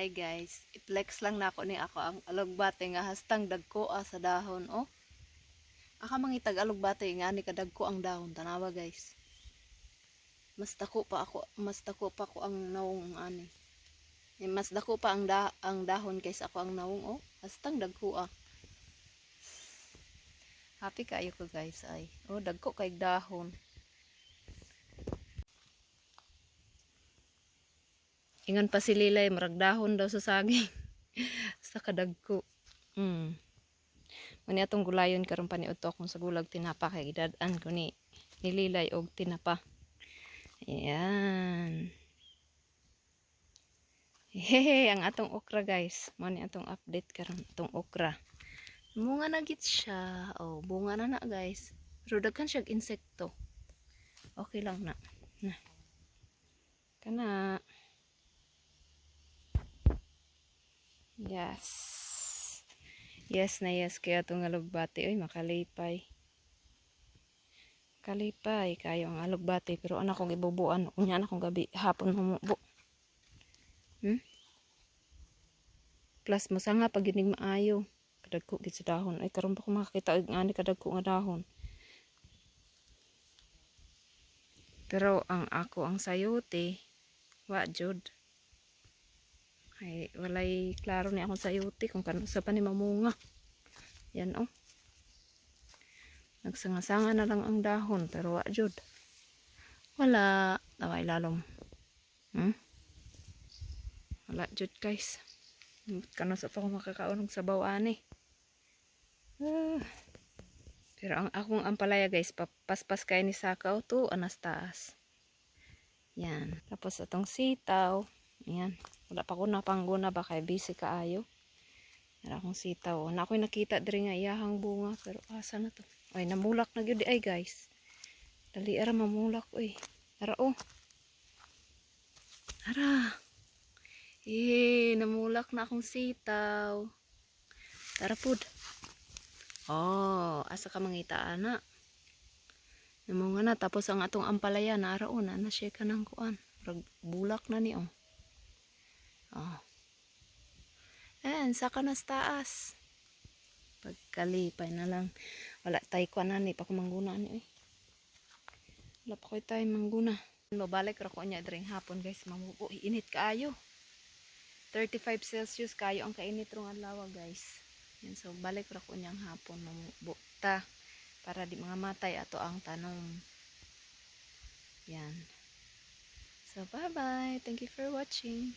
Hi guys, i-flex lang na ako ni ako ang alugbate nga hastang dagko ah, sa dahon oh. Aka mangitag alugbate nga ni kadagko ang dahon tanawa guys. Mas dako pa ako, mas dako pa ko ang nawong ani. Eh, Mas dako pa ang da ang dahon kaysa ako ang nawong oh. Hastang dagko ah. Happy kayo ko guys ay. Oh, dagko kay dahon. Ingon pa si Lilay, marag dahon daw sa saging. sa kadagko. Mm. Mani atong gulayon karon pa ni kung sa gulag tinapa kay gidadan ko ni ni Lilay og tinapa. Ayan. Hehe, ang atong okra guys. Mo ni atong update karon atong okra. Bunga na git siya. Oh, bunga na na guys. Pero daghan siya insekto. Okay lang na. Na. Kana. Yes. Yes na yes kaya itong alugbati. Uy, makalipay. Kalipay kayo ang alugbati. Pero anak kong ibubuan. Unya anak kong gabi. Hapon humubo. Hmm? Plus, masanga pag ginig maayo. Kadagko gid sa dahon. Ay, karon pa ko makakita. Ay, nga ni kadagko nga dahon. Pero ang ako ang sayote, wa jud. Ay, walay klaro ni akong sayote kung kano sa pa ni mamunga. Yan oh. Nagsanga-sanga na lang ang dahon pero wa jud. Wala. Taway lalom. Hmm? Wala jud guys. Kano sa pa ko makakaunog sa bawani. Ah. Pero ang akong ampalaya guys, papaspas kay ni Sakaw to anas taas. Yan. Tapos atong sitaw. Yan. Wala pa ko napangguna ba kay busy kaayo. Wala akong sitaw. Na ako'y nakita diri nga iyahang bunga. Pero asa na to? Ay, namulak na gyud ay guys. Dali ara mamulak oy. Ara oh. Ara. Eh, namulak na akong sitaw. Tara pud. Oh, asa ka mangita ana. Namunga na tapos ang atong ampalaya na araon na siya ka ng kuan. Bulak na ni oh. Oh. Ayan, saka na sa taas. Pagkalipay na lang. Wala tayo kuan na ni pa kumangguna ni eh. Wala pa ko tayo mangguna. Mabalik ra ko niya dring hapon guys. Mamubo, init kaayo. 35 Celsius kayo ang kainit rong adlaw guys. Yan, so balik ra ko niyang hapon mamubo ta para di mga matay ato ang tanom. Yan. So bye bye. Thank you for watching.